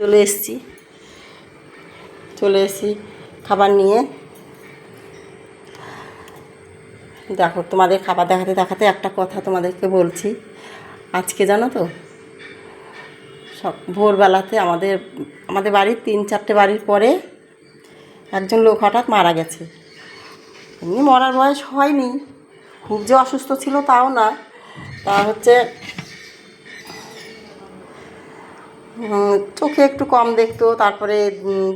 চলে এসেছি। চলে এসেছি খাবার নিয়ে। দেখো, তোমাদের খাবার দেখাতে দেখাতে একটা কথা তোমাদেরকে বলছি। আজকে জানো তো, সব ভোরবেলাতে আমাদের আমাদের বাড়ির তিন চারটে বাড়ির পরে একজন লোক হঠাৎ মারা গেছে। এমনি মরার বয়স হয়নি। খুব যে অসুস্থ ছিল তাও না। তা হচ্ছে চোখে একটু কম দেখতো, তারপরে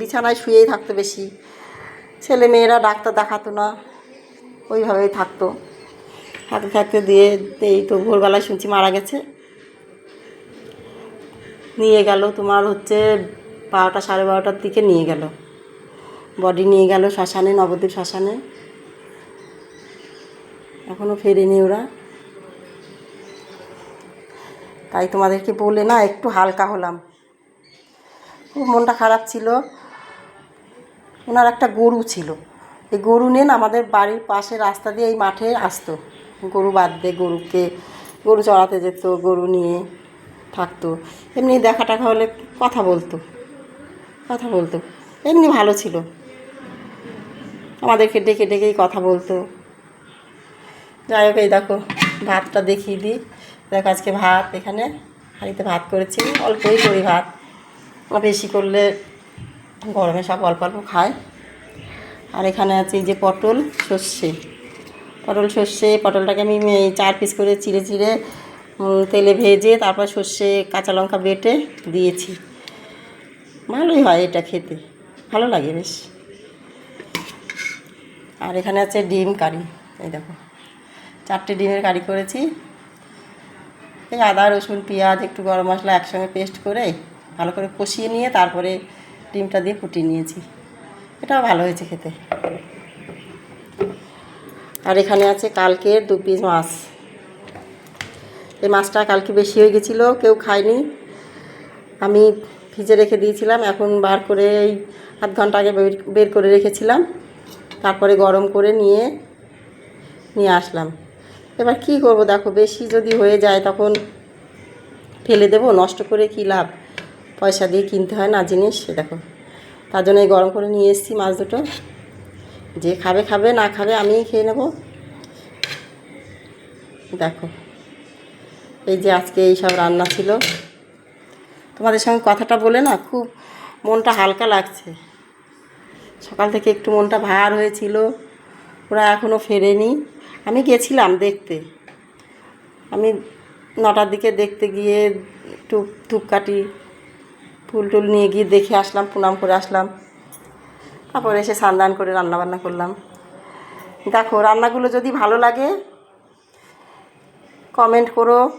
বিছানায় শুয়েই থাকতো বেশি। ছেলে মেয়েরা ডাক্তার দেখাতো না, ওইভাবেই থাকতো। থাকতে থাকতে দিয়ে, এই তো ভোরবেলায় শুনছি মারা গেছে। নিয়ে গেল, তোমার হচ্ছে বারোটা সাড়ে বারোটার দিকে নিয়ে গেল। বডি নিয়ে গেল শ্মশানে, নবদ্বীপ শ্মশানে। এখনও ফেরেনি ওরা। তাই তোমাদেরকে বলে না, একটু হালকা হলাম। খুব মনটা খারাপ ছিল। ওনার একটা গরু ছিল। এই গরু নিয়ে না আমাদের বাড়ির পাশে রাস্তা দিয়ে এই মাঠে আসতো। গরু বাদ বাঁধতে গরুকে, গরু চড়াতে যেত, গরু নিয়ে থাকতো। এমনি দেখা টাকা হলে কথা বলতো। কথা বলতো। এমনি ভালো ছিল। আমাদেরকে ডেকে ডেকেই কথা বলতো। যাই হোক, এই দেখো, ভাতটা দেখিয়ে দিই। দেখো, আজকে ভাত এখানে, হাঁড়িতে ভাত করেছি। অল্পই করি ভাত। বেশি করলে গরমে সব অল্প অল্প খায়। আর এখানে আছে এই যে পটল সর্ষে। পটল সর্ষে, পটলটাকে আমি চার পিস করে চিড়ে চিড়ে তেলে ভেজে, তারপর সর্ষে কাঁচা লঙ্কা বেটে দিয়েছি। ভালোই হয় এটা খেতে। ভালো লাগে বেশ। আর এখানে আছে ডিম কারি। এই দেখো, চারটে ডিমের কারি করেছি। এই আদা, রসুন, পেঁয়াজ, একটু গরম মশলা একসঙ্গে পেস্ট করে ভালো করে কষিয়ে নিয়ে তারপরে ডিমটা দিয়ে ফুটিয়ে নিয়েছি। এটাও ভালো হয়েছে খেতে। আর এখানে আছে কালকের দু পিস মাছ। এই মাছটা কালকে বেশি হয়ে গেছিল, কেউ খায়নি। আমি ভিজে রেখে দিয়েছিলাম, এখন বার করে এই আধ ঘণ্টা আগে বের- বের করে রেখেছিলাম। তারপরে গরম করে নিয়ে নিয়ে আসলাম। এবার কি করব দেখো, বেশি যদি হয়ে যায় তখন ফেলে দেবো, নষ্ট করে কি লাভ? পয়সা দিয়ে কিনতে হয় না জিনিস সে দেখো। তার জন্য এই গরম করে নিয়ে এসেছি মাছ দুটো। যে খাবে খাবে, না খাবে আমিই খেয়ে নেব। দেখো, এই যে আজকে এই সব রান্না ছিল। তোমাদের সঙ্গে কথাটা বলে না খুব মনটা হালকা লাগছে। সকাল থেকে একটু মনটা ভার হয়েছিল, ওরা এখনও ফেরেনি। আমি গেছিলাম দেখতে। আমি নটার দিকে দেখতে গিয়ে একটু ধূপকাঠি ফুল টুল নিয়ে গিয়ে দেখে আসলাম, প্রণাম করে আসলাম। তারপরে এসে স্নান করে রান্না বান্না করলাম। দেখো, রান্নাগুলো যদি ভালো লাগে কমেন্ট করো।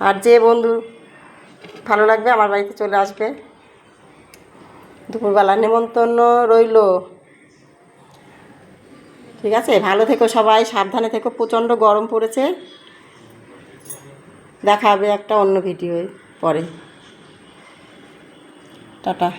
আর যে বন্ধু ভালো লাগবে, আমার বাড়িতে চলে আসবে। দুপুরবেলা নেমন্তন্ন রইল। ঠিক আছে? ভালো থেকো সবাই, সাবধানে থেকো। প্রচণ্ড গরম পড়েছে। দেখা হবে একটা অন্য ভিডিও পরে। টাটা।